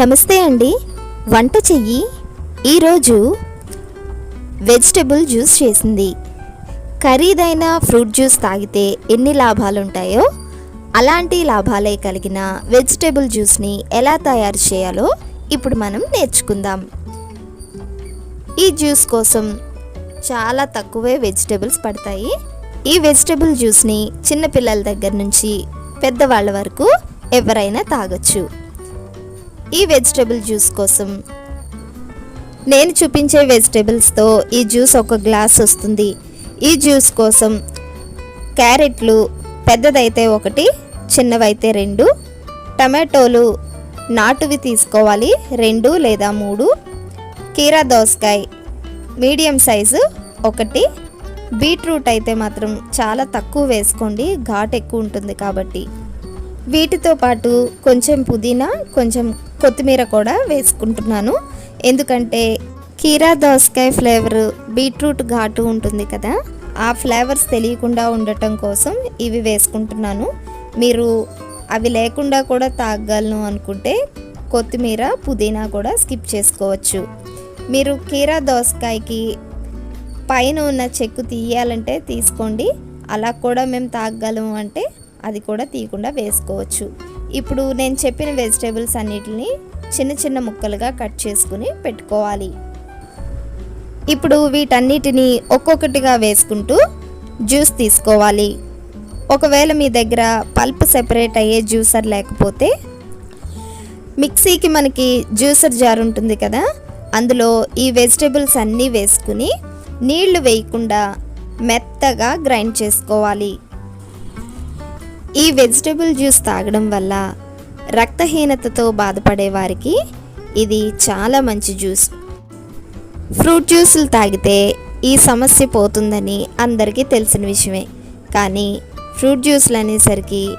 నమస్తే అండి. వంట చెయ్యి. ఈరోజు వెజిటబుల్ జ్యూస్ చేసింది. ఖరీదైన ఫ్రూట్ జ్యూస్ తాగితే ఎన్ని లాభాలు ఉంటాయో అలాంటి లాభాలే కలిగిన వెజిటబుల్ జ్యూస్ని ఎలా తయారు చేయాలో ఇప్పుడు మనం నేర్చుకుందాం. ఈ జ్యూస్ కోసం చాలా తక్కువే వెజిటబుల్స్ పడతాయి. ఈ వెజిటబుల్ జ్యూస్ని చిన్నపిల్లల దగ్గర నుంచి పెద్దవాళ్ళ వరకు ఎవరైనా తాగొచ్చు. ఈ వెజిటేబుల్ జ్యూస్ కోసం నేను చూపించే వెజిటేబుల్స్తో ఈ జ్యూస్ ఒక గ్లాస్ వస్తుంది. ఈ జ్యూస్ కోసం క్యారెట్లు పెద్దదైతే ఒకటి చిన్నవైతే రెండు టమాటోలు నాటువి తీసుకోవాలి రెండు లేదా మూడు కీరా దోసకాయ మీడియం సైజు ఒకటి బీట్రూట్ అయితే మాత్రం చాలా తక్కువ వేసుకోండి ఘాట్ ఎక్కువ ఉంటుంది కాబట్టి. వీటితో పాటు కొంచెం పుదీనా కొంచెం కొత్తిమీర కూడా వేసుకుంటున్నాను. ఎందుకంటే కీరా దోసకాయ ఫ్లేవర్ బీట్రూట్ ఘాటు ఉంటుంది కదా ఆ ఫ్లేవర్స్ తెలియకుండా ఉండటం కోసం ఇవి వేసుకుంటున్నాను. మీరు అవి లేకుండా కూడా తాగలను అనుకుంటే కొత్తిమీర పుదీనా కూడా స్కిప్ చేసుకోవచ్చు. మీరు కీరా దోసకాయకి పైన ఉన్న చెక్కు తీయాలంటే తీసుకోండి. అలా కూడా మేము తాగగలము అంటే అది కూడా తీయకుండా వేసుకోవచ్చు. ఇప్పుడు నేను చెప్పిన వెజిటేబుల్స్ అన్నిటిని చిన్న చిన్న ముక్కలుగా కట్ చేసుకుని పెట్టుకోవాలి. ఇప్పుడు వీటన్నిటిని ఒక్కొక్కటిగా వేసుకుంటూ జ్యూస్ తీసుకోవాలి. ఒకవేళ మీ దగ్గర పల్ప్ సెపరేట్ అయ్యే జ్యూసర్ లేకపోతే మిక్సీకి మనకి జ్యూసర్ జార్ ఉంటుంది కదా అందులో ఈ వెజిటేబుల్స్ అన్నీ వేసుకుని నీళ్ళు వేయకుండా మెత్తగా గ్రైండ్ చేసుకోవాలి. ఈ వెజిటేబుల్ జ్యూస్ తాగడం వల్ల రక్తహీనతతో బాధపడే వారికి ఇది చాలా మంచి జ్యూస్. ఫ్రూట్ జ్యూసులు తాగితే ఈ సమస్య పోతుందని అందరికీ తెలిసిన విషయమే. కానీ ఫ్రూట్ జ్యూస్లు అనేసరికి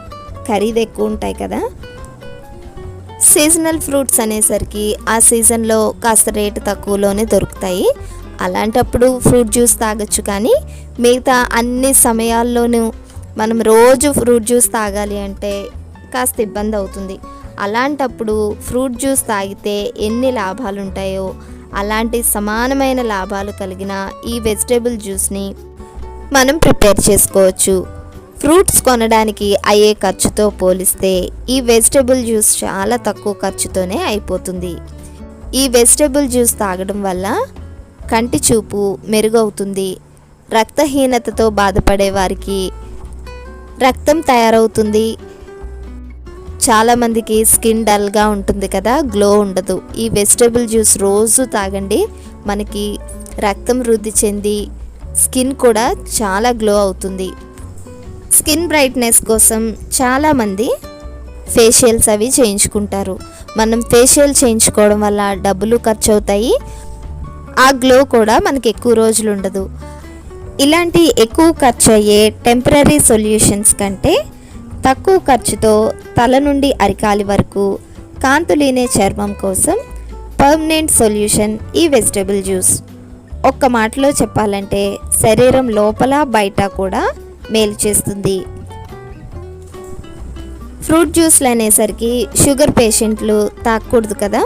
ఖరీదు ఎక్కువ ఉంటాయి కదా. సీజనల్ ఫ్రూట్స్ అనేసరికి ఆ సీజన్లో కాస్త రేటు తక్కువలోనే దొరుకుతాయి. అలాంటప్పుడు ఫ్రూట్ జ్యూస్ తాగొచ్చు కానీ మిగతా అన్ని సమయాల్లోనూ మనం రోజు ఫ్రూట్ జ్యూస్ తాగాలి అంటే కాస్త ఇబ్బంది అవుతుంది. అలాంటప్పుడు ఫ్రూట్ జ్యూస్ తాగితే ఎన్ని లాభాలు ఉంటాయో అలాంటి సమానమైన లాభాలు కలిగిన ఈ వెజిటేబుల్ జ్యూస్ని మనం ప్రిపేర్ చేసుకోవచ్చు. ఫ్రూట్స్ కొనడానికి అయ్యే ఖర్చుతో పోలిస్తే ఈ వెజిటేబుల్ జ్యూస్ చాలా తక్కువ ఖర్చుతోనే అయిపోతుంది. ఈ వెజిటేబుల్ జ్యూస్ తాగడం వల్ల కంటి చూపు మెరుగవుతుంది. రక్తహీనతతో బాధపడే వారికి రక్తం తయారవుతుంది. చాలామందికి స్కిన్ డల్గా ఉంటుంది కదా గ్లో ఉండదు. ఈ వెజిటేబుల్ జ్యూస్ రోజు తాగండి. మనకి రక్తం వృద్ధి చెంది స్కిన్ కూడా చాలా గ్లో అవుతుంది. స్కిన్ బ్రైట్నెస్ కోసం చాలామంది ఫేషియల్స్ అవి చేయించుకుంటారు. మనం ఫేషియల్ చేయించుకోవడం వల్ల డబ్బులు ఖర్చు అవుతాయి ఆ గ్లో కూడా మనకి ఎక్కువ రోజులు ఉండదు. ఇలాంటి ఎక్కువ ఖర్చు అయ్యే టెంపరీ సొల్యూషన్స్ కంటే తక్కువ ఖర్చుతో తల నుండి అరికాలి వరకు కాంతులీనే చర్మం కోసం పర్మనెంట్ సొల్యూషన్ ఈ వెజిటబుల్ జ్యూస్. ఒక్క మాటలో చెప్పాలంటే శరీరం లోపల బయట కూడా మేలు చేస్తుంది. ఫ్రూట్ జ్యూస్లు అనేసరికి షుగర్ పేషెంట్లు తాకూడదు కదా?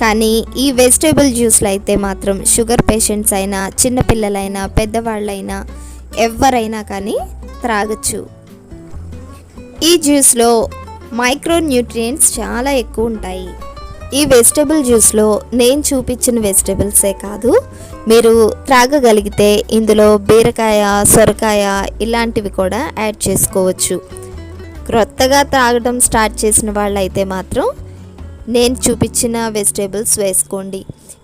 కానీ ఈ వెజిటేబుల్ జ్యూస్లు అయితే మాత్రం షుగర్ పేషెంట్స్ అయినా చిన్నపిల్లలైనా పెద్దవాళ్ళైనా ఎవరైనా కానీ త్రాగచ్చు. ఈ జ్యూస్లో మైక్రో న్యూట్రియంట్స్ చాలా ఎక్కువ ఉంటాయి ఈ వెజిటేబుల్ జ్యూస్లో నేను చూపించిన వెజిటేబుల్సే కాదు మీరు త్రాగగలిగితే ఇందులో బీరకాయ సొరకాయ ఇలాంటివి కూడా యాడ్ చేసుకోవచ్చు. క్రొత్తగా త్రాగడం స్టార్ట్ చేసిన వాళ్ళైతే మాత్రం నేను చూపించిన వెజిటేబుల్స్ వేసుకోండి.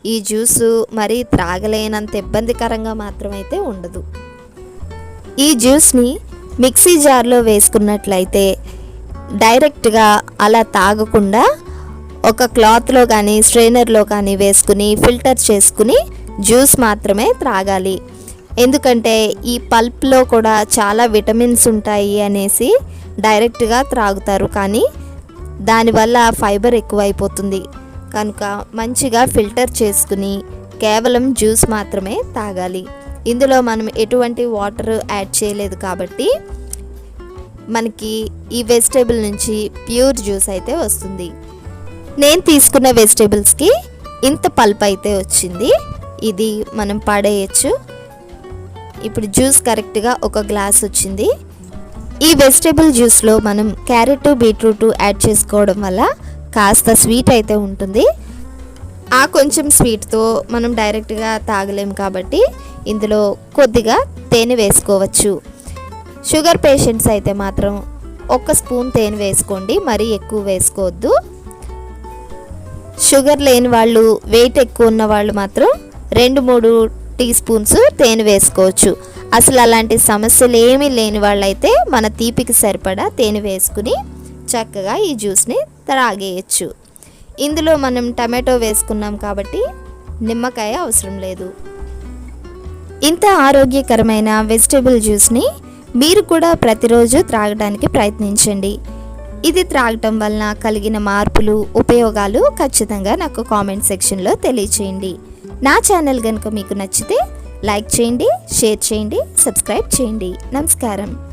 ఈ జ్యూసు మరీ త్రాగలేనంత ఇబ్బందికరంగా మాత్రమైతే ఉండదు. ఈ జ్యూస్ని మిక్సీ జార్లో వేసుకున్నట్లయితే డైరెక్ట్గా అలా తాగకుండా ఒక క్లాత్లో కానీ స్ట్రైనర్లో కానీ వేసుకుని ఫిల్టర్ చేసుకుని జ్యూస్ మాత్రమే త్రాగాలి. ఎందుకంటే ఈ పల్ప్లో కూడా చాలా విటమిన్స్ ఉంటాయి అనేసి డైరెక్ట్గా త్రాగుతారు. కానీ దానివల్ల ఫైబర్ ఎక్కువైపోతుంది. కనుక మంచిగా ఫిల్టర్ చేసుకుని కేవలం జ్యూస్ మాత్రమే తాగాలి. ఇందులో మనం ఎటువంటి వాటర్ యాడ్ చేయలేదు కాబట్టి మనకి ఈ వెజిటేబుల్ నుంచి ప్యూర్ జ్యూస్ అయితే వస్తుంది. నేను తీసుకున్న వెజిటేబుల్స్కి ఇంత పల్ప్ అయితే వచ్చింది. ఇది మనం పడేయచ్చు. ఇప్పుడు జ్యూస్ కరెక్ట్గా ఒక గ్లాస్ వచ్చింది. ఈ వెజిటేబుల్ జ్యూస్లో మనం క్యారెట్ బీట్రూట్ యాడ్ చేసుకోవడం వల్ల కాస్త స్వీట్ అయితే ఉంటుంది. ఆ కొంచెం స్వీట్తో మనం డైరెక్ట్గా తాగలేం కాబట్టి ఇందులో కొద్దిగా తేనె వేసుకోవచ్చు. షుగర్ పేషెంట్స్ అయితే మాత్రం ఒక స్పూన్ తేనె వేసుకోండి మరీ ఎక్కువ వేసుకోవద్దు. షుగర్ లేని వాళ్ళు వెయిట్ ఎక్కువ ఉన్న వాళ్ళు మాత్రం రెండు మూడు టీ స్పూన్స్ తేనె వేసుకోవచ్చు. అసలు అలాంటి సమస్యలు ఏమీ లేని వాళ్ళైతే మన తీపికి సరిపడా తేనె వేసుకుని చక్కగా ఈ జ్యూస్ని త్రాగేయచ్చు. ఇందులో మనం టమాటో వేసుకున్నాం కాబట్టి నిమ్మకాయ అవసరం లేదు. ఇంత ఆరోగ్యకరమైన వెజిటేబుల్ జ్యూస్ని మీరు కూడా ప్రతిరోజు త్రాగడానికి ప్రయత్నించండి. ఇది త్రాగటం వలన కలిగిన మార్పులు ఉపయోగాలు ఖచ్చితంగా నాకు కామెంట్ సెక్షన్లో తెలియచేయండి. నా ఛానల్ కనుక మీకు నచ్చితే లైక్ చేయండి షేర్ చేయండి సబ్స్క్రైబ్ చేయండి. నమస్కారం.